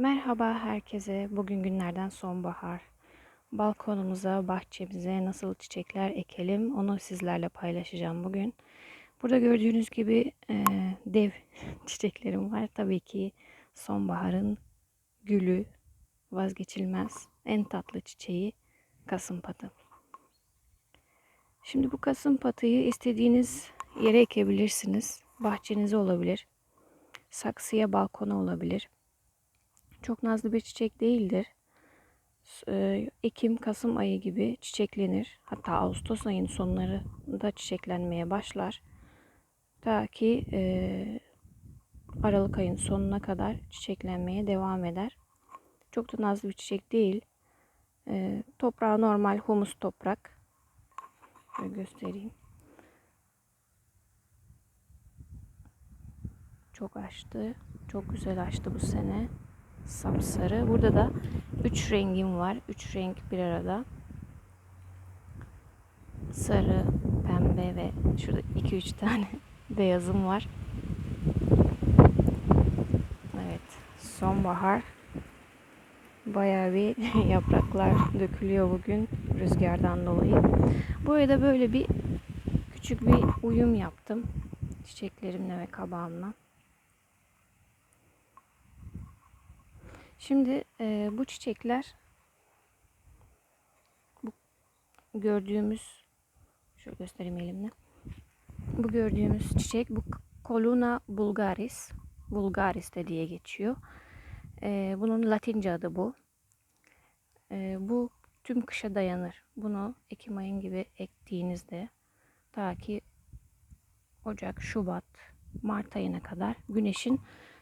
Merhaba herkese. Bugün günlerden sonbahar. Balkonumuza, bahçemize nasıl çiçekler ekelim onu sizlerle paylaşacağım bugün. Burada gördüğünüz gibi e, dev çiçeklerim var. Tabii ki sonbaharın gülü vazgeçilmez en tatlı çiçeği kasımpatı. Şimdi bu kasımpatıyı istediğiniz yere ekebilirsiniz. Bahçenize olabilir. Saksıya, balkona olabilir. Çok nazlı bir çiçek değildir. E, Ekim, Kasım ayı gibi çiçeklenir. Hatta Ağustos ayının sonlarında çiçeklenmeye başlar. Ta ki e, Aralık ayın sonuna kadar çiçeklenmeye devam eder. Çok da nazlı bir çiçek değil. E, toprağı normal humus toprak. Şöyle göstereyim. Çok açtı. Çok güzel açtı bu sene sapsarı. Burada da 3 rengim var. 3 renk bir arada. Sarı, pembe ve şurada 2-3 tane beyazım var. Evet, sonbahar. Bayağı bir yapraklar dökülüyor bugün rüzgardan dolayı. Bu arada böyle bir küçük bir uyum yaptım çiçeklerimle ve kabağımla. Şimdi e, bu çiçekler bu gördüğümüz şöyle göstereyim elimle. Bu gördüğümüz çiçek bu Coluna bulgaris. Bulgaris de diye geçiyor. E, bunun latince adı bu. E, bu tüm kışa dayanır. Bunu Ekim ayın gibi ektiğinizde ta ki Ocak, Şubat, Mart ayına kadar güneşin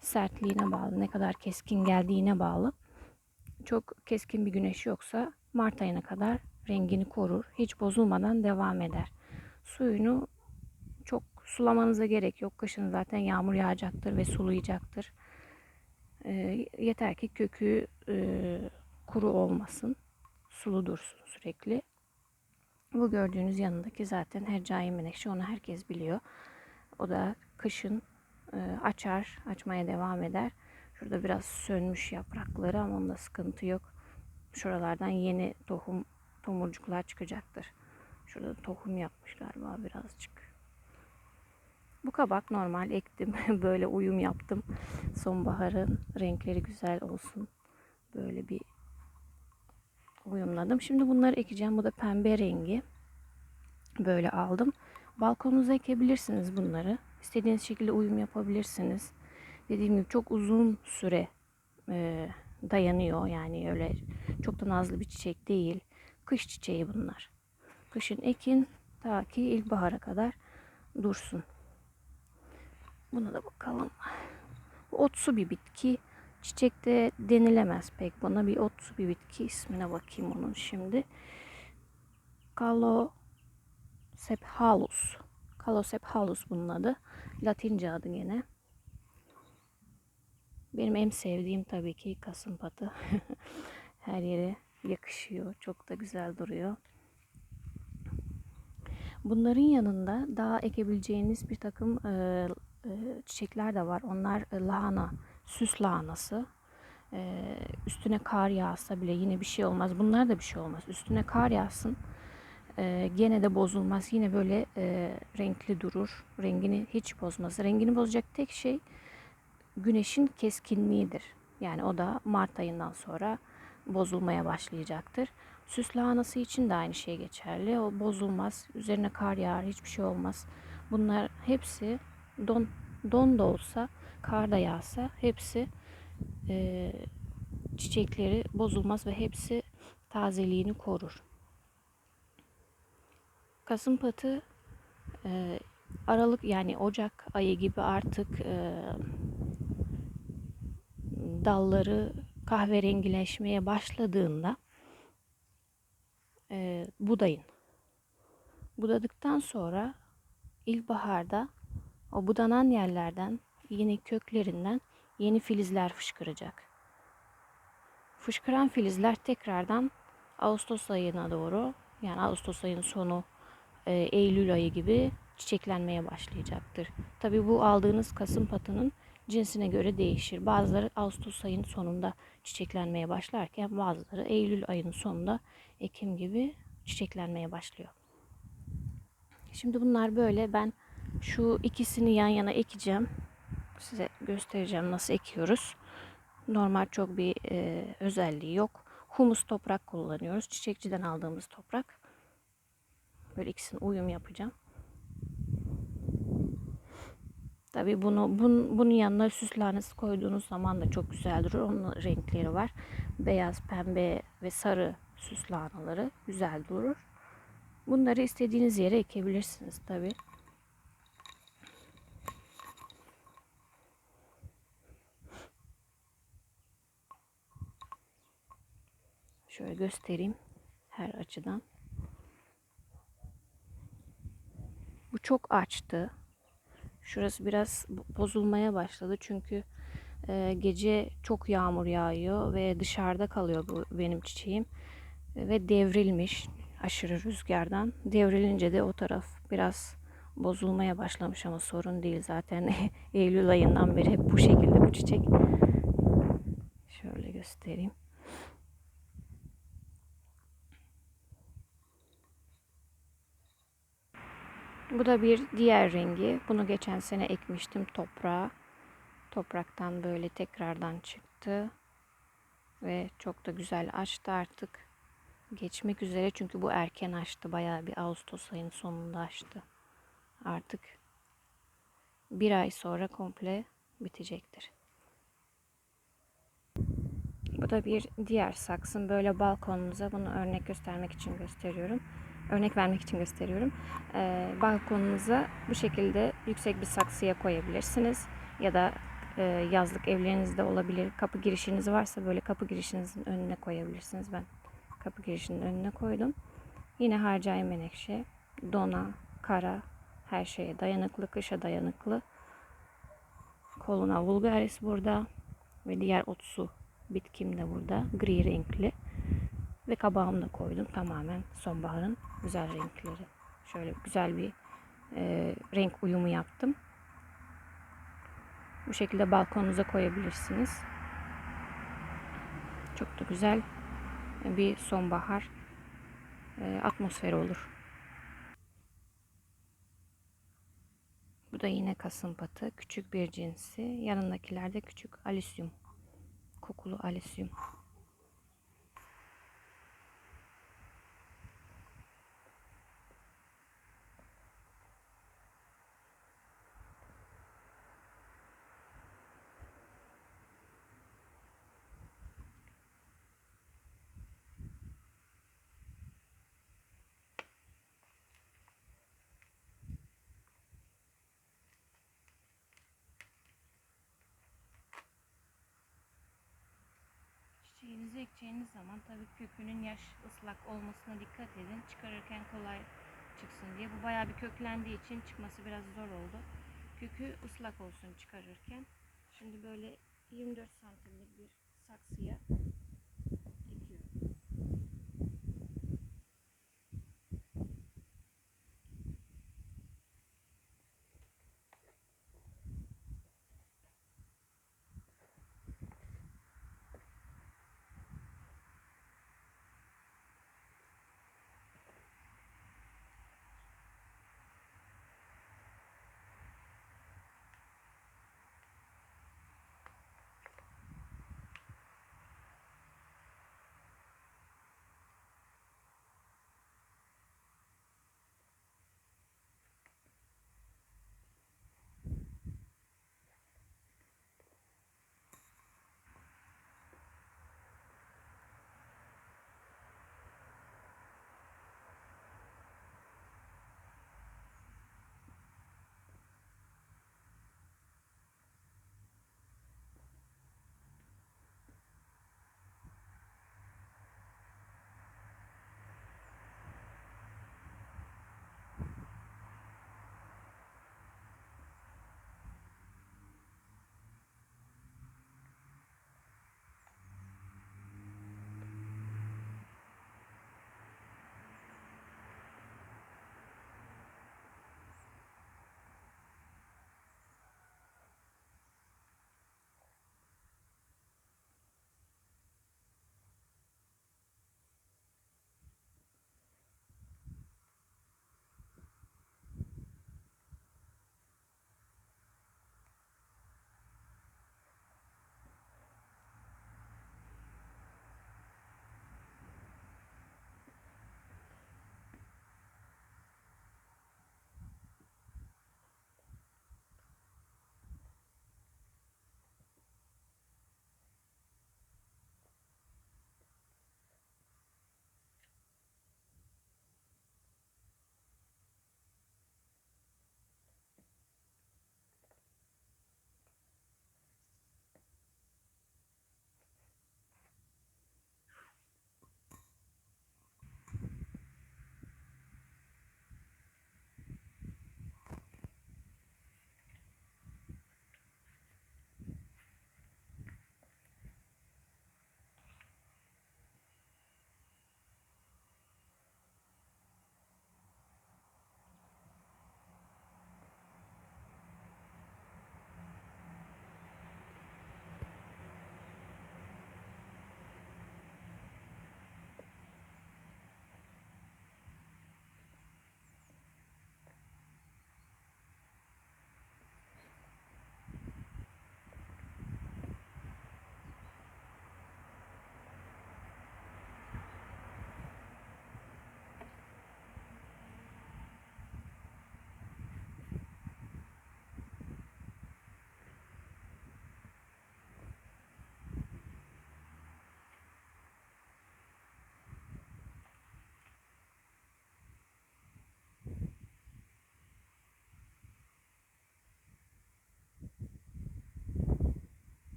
sertliğine bağlı, ne kadar keskin geldiğine bağlı. Çok keskin bir güneş yoksa Mart ayına kadar rengini korur. Hiç bozulmadan devam eder. Suyunu çok sulamanıza gerek yok. Kışın zaten yağmur yağacaktır ve sulayacaktır. E, yeter ki kökü e, kuru olmasın. Sulu dursun sürekli. Bu gördüğünüz yanındaki zaten hercai menekşe onu herkes biliyor. O da kışın açar, açmaya devam eder. Şurada biraz sönmüş yaprakları ama onda sıkıntı yok. Şuralardan yeni tohum, tomurcuklar çıkacaktır. Şurada tohum yapmış galiba birazcık. Bu kabak normal ektim. Böyle uyum yaptım. Sonbaharın renkleri güzel olsun. Böyle bir uyumladım. Şimdi bunları ekeceğim. Bu da pembe rengi. Böyle aldım. Balkonunuza ekebilirsiniz bunları. İstediğiniz şekilde uyum yapabilirsiniz. Dediğim gibi çok uzun süre e, dayanıyor. Yani öyle çok da nazlı bir çiçek değil. Kış çiçeği bunlar. Kışın ekin ta ki ilkbahara kadar dursun. Buna da bakalım. Otsu bir bitki. Çiçekte denilemez pek. Bana bir otsu bir bitki ismine bakayım onun şimdi. Calosephalus. Calosephalus bunun adı. Latince adı gene. Benim en sevdiğim tabii ki kasımpatı. Her yere yakışıyor. Çok da güzel duruyor. Bunların yanında daha ekebileceğiniz bir takım e, e, çiçekler de var. Onlar e, lahana, süs lahanası. E, üstüne kar yağsa bile yine bir şey olmaz. Bunlar da bir şey olmaz. Üstüne kar yağsın e, gene de bozulmaz. Yine böyle e, renkli durur. Rengini hiç bozmaz. Rengini bozacak tek şey güneşin keskinliğidir. Yani o da Mart ayından sonra bozulmaya başlayacaktır. Süs lahanası için de aynı şey geçerli. O bozulmaz. Üzerine kar yağar. Hiçbir şey olmaz. Bunlar hepsi don, don da olsa, kar da yağsa hepsi e, çiçekleri bozulmaz ve hepsi tazeliğini korur. Kasım patı e, Aralık yani Ocak ayı gibi artık e, dalları kahverengileşmeye başladığında e, budayın. Budadıktan sonra ilkbaharda o budanan yerlerden yeni köklerinden yeni filizler fışkıracak. Fışkıran filizler tekrardan Ağustos ayına doğru yani Ağustos ayının sonu e, Eylül ayı gibi çiçeklenmeye başlayacaktır. Tabi bu aldığınız kasım patının cinsine göre değişir. Bazıları Ağustos ayının sonunda çiçeklenmeye başlarken bazıları Eylül ayının sonunda Ekim gibi çiçeklenmeye başlıyor. Şimdi bunlar böyle ben şu ikisini yan yana ekeceğim. Size göstereceğim nasıl ekiyoruz. Normal çok bir e, özelliği yok. Humus toprak kullanıyoruz. Çiçekçiden aldığımız toprak. Böyle ikisini uyum yapacağım. Tabi bunu bun, bunun yanına süs lanesi koyduğunuz zaman da çok güzel durur. Onun renkleri var. Beyaz, pembe ve sarı süs lanaları güzel durur. Bunları istediğiniz yere ekebilirsiniz tabi. Şöyle göstereyim her açıdan. Bu çok açtı. Şurası biraz bozulmaya başladı çünkü e, gece çok yağmur yağıyor ve dışarıda kalıyor bu benim çiçeğim ve devrilmiş aşırı rüzgardan. Devrilince de o taraf biraz bozulmaya başlamış ama sorun değil zaten Eylül ayından beri hep bu şekilde bu çiçek. Şöyle göstereyim. Bu da bir diğer rengi. Bunu geçen sene ekmiştim toprağa. Topraktan böyle tekrardan çıktı. Ve çok da güzel açtı artık. Geçmek üzere çünkü bu erken açtı. Bayağı bir Ağustos ayının sonunda açtı. Artık bir ay sonra komple bitecektir. Bu da bir diğer saksın. Böyle balkonunuza bunu örnek göstermek için gösteriyorum örnek vermek için gösteriyorum. E, balkonunuza bu şekilde yüksek bir saksıya koyabilirsiniz. Ya da e, yazlık evlerinizde olabilir. Kapı girişiniz varsa böyle kapı girişinizin önüne koyabilirsiniz. Ben kapı girişinin önüne koydum. Yine harcai menekşe, dona, kara, her şeye dayanıklı, kışa dayanıklı. Koluna vulgaris burada ve diğer otsu bitkim de burada. Gri renkli. Ve kabağımı da koydum. Tamamen sonbaharın güzel renkleri. Şöyle güzel bir e, renk uyumu yaptım. Bu şekilde balkonunuza koyabilirsiniz. Çok da güzel bir sonbahar e, atmosferi olur. Bu da yine kasımpatı. Küçük bir cinsi. Yanındakiler de küçük alisyum. Kokulu alisyum. Çiçeğinizi ekeceğiniz zaman tabii kökünün yaş ıslak olmasına dikkat edin. Çıkarırken kolay çıksın diye. Bu bayağı bir köklendiği için çıkması biraz zor oldu. Kökü ıslak olsun çıkarırken. Şimdi böyle 24 santimlik bir saksıya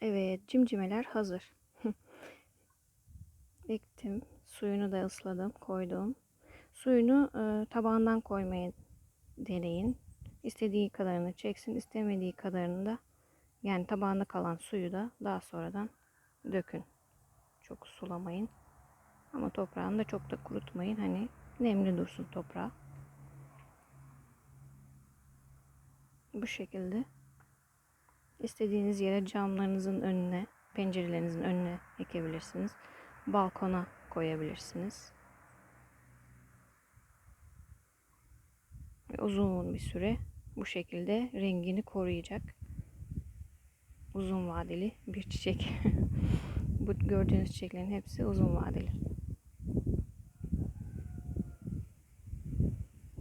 Evet, cimcimeler hazır. Ektim. Suyunu da ısladım, koydum. Suyunu e, tabağından koymayı deneyin. İstediği kadarını çeksin, istemediği kadarını da yani tabağında kalan suyu da daha sonradan dökün. Çok sulamayın. Ama toprağını da çok da kurutmayın. Hani nemli dursun toprağı. Bu şekilde istediğiniz yere camlarınızın önüne, pencerelerinizin önüne ekebilirsiniz. Balkona koyabilirsiniz. Ve uzun bir süre bu şekilde rengini koruyacak. Uzun vadeli bir çiçek. bu gördüğünüz çiçeklerin hepsi uzun vadeli.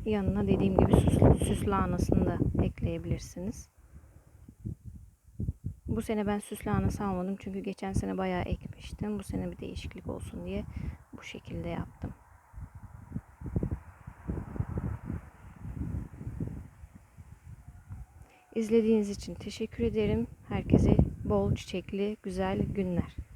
Yanına dediğim gibi süs, süs lahanasını da ekleyebilirsiniz. Bu sene ben süs lahanası almadım çünkü geçen sene bayağı ekmiştim. Bu sene bir değişiklik olsun diye bu şekilde yaptım. İzlediğiniz için teşekkür ederim. Herkese bol çiçekli güzel günler.